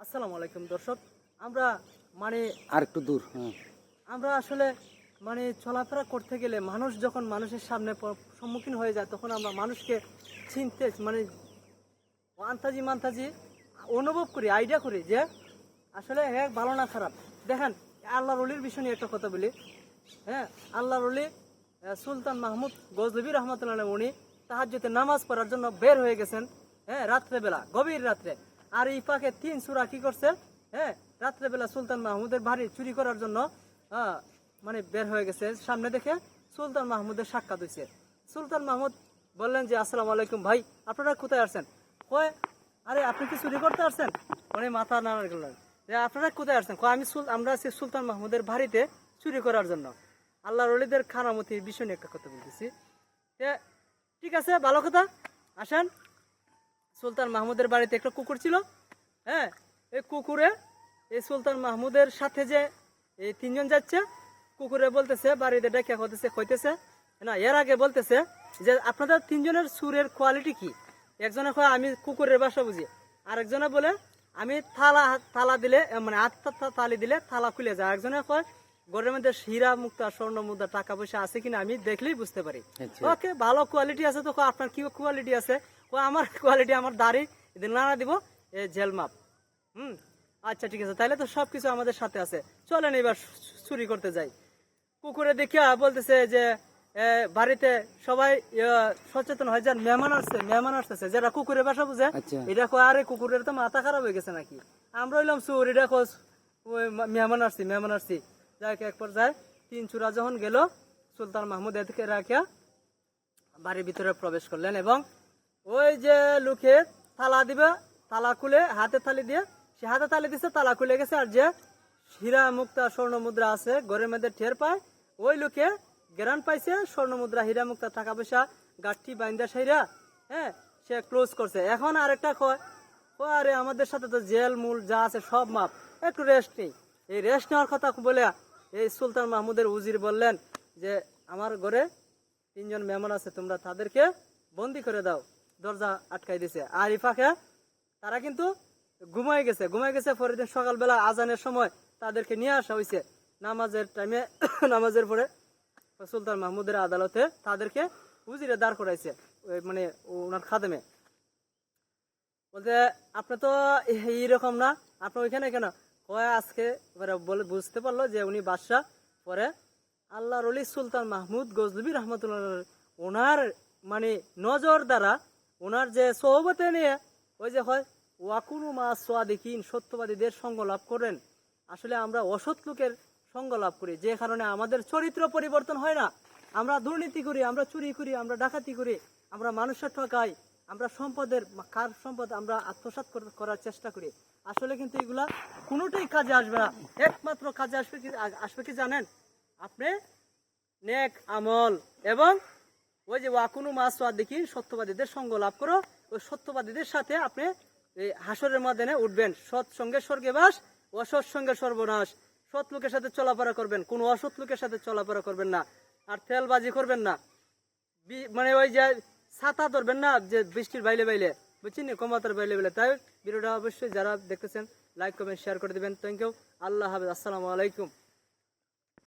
আসসালামু আলাইকুম দর্শক। আমরা মানে আর একটু দূর হ্যাঁ। আমরা আসলে মানে চলাফেরা করতে গেলে মানুষ যখন মানুষের সামনে সম্মুখীন হয়ে যায় তখন আমরা মানুষকে চিনতে মানে আন্তাজি মান্তাজি অনুভব করি আইডিয়া করি যে আসলে হ্যাঁ ভালো না খারাপ। দেখেন আল্লাহ রলির বিষয় নিয়ে একটা কথা বলি। হ্যাঁ আল্লাহ রলি সুলতান মাহমুদ গজলবী রহমতুল্লাহ উনি তাহাজ্জুতে নামাজ পড়ার জন্য বের হয়ে গেছেন হ্যাঁ রাত্রেবেলা গভীর রাত্রে। আর এই পাকে তিন সুরা কি করছে? হ্যাঁ রাত্রেবেলা সুলতান মাহমুদের বাড়ি চুরি করার জন্য মানে বের হয়ে গেছে। সামনে দেখে সুলতান মাহমুদের সাক্ষাৎ হয়েছে সুলতান মাহমুদ বললেন যে, আসসালামু আলাইকুম ভাই, আপনারা কোথায় আসছেন কয়, আরে, আপনি কি চুরি করতে আসছেন? উনি মাথা নাড়া গেলেন যে, আপনারা কোথায় আসছেন কয়, আমি আমরা আছি সুলতান মাহমুদের বাড়িতে চুরি করার জন্য। আল্লাহ রলিদের খানামতির বিষয় নিয়ে একটা কথা বলতেছি। ঠিক আছে, ভালো কথা? আসেন। সুলতান মাহমুদের বাড়িতে একটা কুকুর ছিল হ্যাঁ? এই কুকুরে এই সুলতান মাহমুদের সাথে যে এই তিনজন যাচ্ছে কুকুরে বলতেছে বাড়িতে ডেকে হতেছে কইতেছে না এর আগে বলতেছে যে আপনাদের তিনজনের সুরের কোয়ালিটি কি? একজনে কয় আমি কুকুরের বাসা বুঝি। আরেকজনে বলে আমি থালা থালা দিলে মানে তা- তালি দিলে থালা খুলে যায়। একজনে কয় ঘরের মধ্যে হীরা মুক্তা স্বর্ণ মুদ্রা টাকা পয়সা আছে কিনা আমি দেখলেই বুঝতে পারি। আচ্ছা। ওকে ভালো কোয়ালিটি আছে তো আপনার কি কোয়ালিটি আছে? আমার কোয়ালিটি আমার দাড়ি এদিন নানা দিব এ জেল মাপ হুম? আচ্ছা ঠিক আছে। তাহলে তো সবকিছু আমাদের সাথে আছে। চলেন এবার চুরি করতে যাই। কুকুরে দেখিয়া বলতেছে যে বাড়িতে সবাই সচেতন হয়ে। যান মেহমান আসছে মেহমান আসতেছে। যারা কুকুরের বাসা বুঝে আচ্ছা। এটা আরে কুকুরের তো মাথা খারাপ হয়ে গেছে নাকি? আমরা হইলাম সুর এটা খোঁজ ওই মেহমান আসছি মেহমান আসছি। যাই এক পর্যায়ে তিন চূড়া যখন গেল সুলতান মাহমুদ এদিকে রাখিয়া বাড়ির ভিতরে প্রবেশ করলেন এবং ওই যে লুকে তালা দিবে তালা খুলে হাতে থালি দিয়ে, সে হাতে থালি দিছে তালা খুলে গেছে, আর যে হীরা মুক্তা স্বর্ণ মুদ্রা আছে, ঘরের মধ্যে ঠের পায়, ওই লোকে গ্রান পাইছে, স্বর্ণ মুদ্রা, হীরা মুক্তা, টাকা পয়সা, গাঠি, বাইন্দা সাইরা হ্যাঁ সে ক্লোজ করছে। এখন আরেকটা কয় ও আরে আমাদের সাথে তো জেল, মূল যা আছে সব মাপ, একটু রেস্ট নেই। এই রেস্ট নেওয়ার কথা বলে, এই সুলতান মাহমুদের উজির বললেন যে, আমার ঘরে তিনজন মেহমান আছে, তোমরা তাদেরকে বন্দি করে দাও। দরজা আটকাই দিছে। আর ইফাকে, তারা কিন্তু ঘুমাই গেছে। ঘুমাই গেছে পরের দিন সকালবেলা আজানের সময় তাদেরকে নিয়ে আসা হয়েছে নামাজের টাইমে নামাজের পরে সুলতান মাহমুদের আদালতে তাদেরকে উজিরে দাঁড় করাইছে মানে ওনার খাদেমে। বলতে আপনি তো এইরকম না। আপনি ওইখানে কেন? কয়, আজকে এবারে বলে, বুঝতে পারল যে উনি বাদশাহ। পরে আল্লাহ রলি সুলতান মাহমুদ গজলবী রহমতুল্লাহ ওনার মানে নজর দ্বারা ওনার যে সহবতে নিয়ে, ওই যে হয় ওয়াকুনু মা সোয়াদিকিন সত্যবাদীদের সঙ্গ লাভ করেন। আসলে আমরা অসৎ লোকের সঙ্গ লাভ করি, যে কারণে আমাদের চরিত্র পরিবর্তন হয় না। আমরা দুর্নীতি করি, আমরা চুরি করি, আমরা ডাকাতি করি, আমরা মানুষের ঠকাই, আমরা সম্পদের, কার সম্পদ আমরা আত্মসাৎ কর- করার চেষ্টা করি। আসলে কিন্তু এগুলা কোনোটাই কাজে আসবে না। একমাত্র কাজে আসবে কি আসবে কি জানেন? আপনি নেক আমল এবং ওই যে ওয়াকুনু মাস দেখি সত্যবাদীদের সঙ্গ লাভ করো। ওই সত্যবাদীদের সাথে আপনি এই হাসরের মাধ্যমে উঠবেন। সৎ সঙ্গে স্বর্গে বাস, অসৎ সঙ্গে সর্বনাশ। সৎ লোকের সাথে চলাফেরা করবেন। কোন অসৎ লোকের সাথে চলাফেরা করবেন না। আর তেলবাজি করবেন না। মানে ওই যে ছাতা ধরবেন না, যে বৃষ্টির বাইলে বাইলে। বুঝছেন কমাতার বাইলে বাইলে। তাই ভিডিওটা অবশ্যই যারা দেখতেছেন লাইক কমেন্ট শেয়ার করে দিবেন। থ্যাংক ইউ আল্লাহ হাফেজ। আসসালামু আলাইকুম।